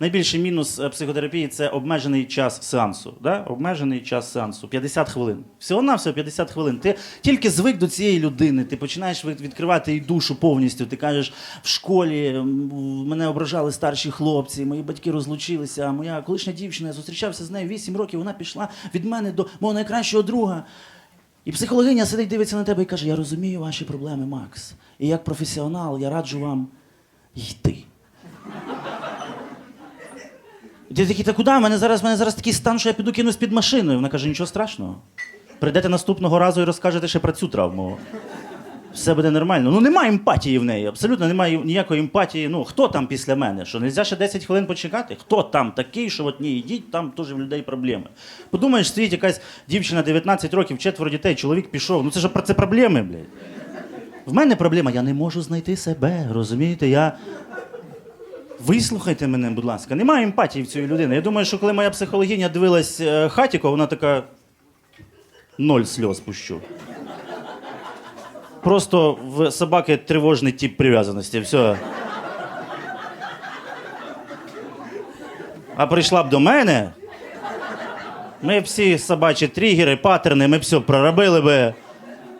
найбільший мінус е, психотерапії це обмежений час сеансу. Да? Обмежений час сеансу 50 хвилин. Всього на все 50 хвилин. Ти тільки звик до цієї людини, ти починаєш відкривати їй душу повністю. Ти кажеш, в школі мене ображали старші хлопці, мої батьки розлучилися, а моя колишня дівчина, я зустрічався з нею 8 років, вона пішла від мене до мого найкращого друга. І психологиня сидить, дивиться на тебе і каже: Я розумію ваші проблеми, Макс. І як професіонал я раджу вам йти. І Ти такий, та куди? У мене зараз, у мене зараз такий стан, що я піду кинусь під машиною. Вона каже, нічого страшного. Прийдете наступного разу і розкажете ще про цю травму. Все буде нормально. Ну немає емпатії в неї, абсолютно немає ніякої емпатії. Ну, хто там після мене? Що, нельзя ще 10 хвилин почекати? Хто там такий, що от ні, йдіть, там теж в людей проблеми. Подумаєш, стоїть якась дівчина 19 років, четверо дітей, чоловік пішов. Ну це ж про це проблеми, блядь. В мене проблема, я не можу знайти себе, розумієте? Я. Вислухайте мене, будь ласка. Немає емпатії в цієї людини. Я думаю, що коли моя психологиня дивилась е, хатіко, вона така. Ноль сльоз пущу. Просто в собаки тривожний тип прив'язаності. Все. А прийшла б до мене. Ми всі собачі тригери, паттерни, ми все проробили би.